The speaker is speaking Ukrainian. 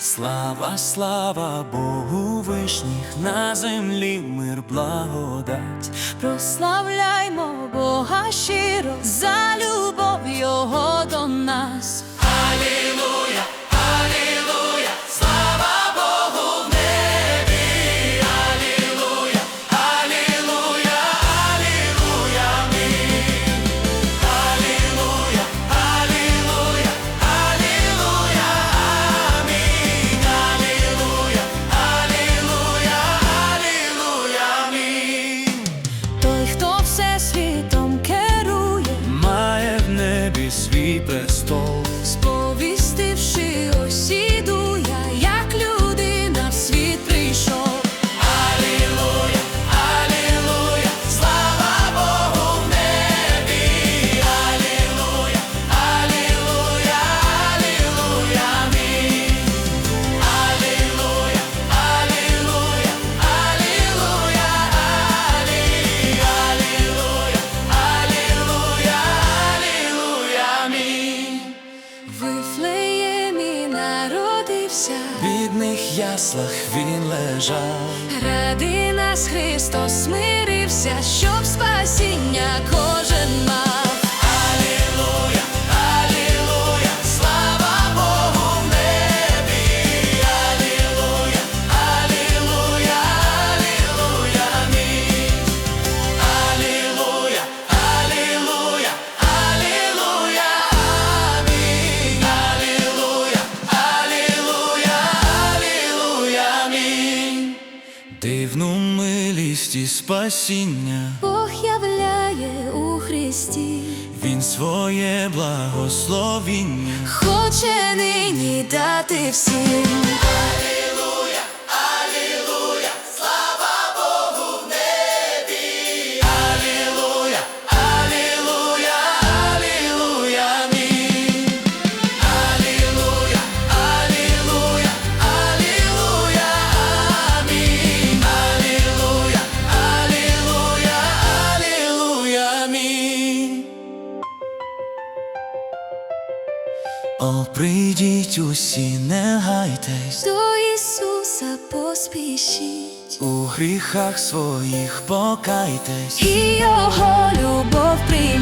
Слава, слава Богу вишніх, на землі мир благодать. Прославляймо Бога щиро за любов небі свій престол. Бідних яслах він лежав. ради нас Христос смирився, щоб спасіння милість і спасіння. Бог являє у Христі, Він своє благословіння. хоче нині дати всім. О, прийдіть усі, не гайтесь. До Ісуса поспішіть, У гріхах своїх покайтесь, і Його любов прийміть.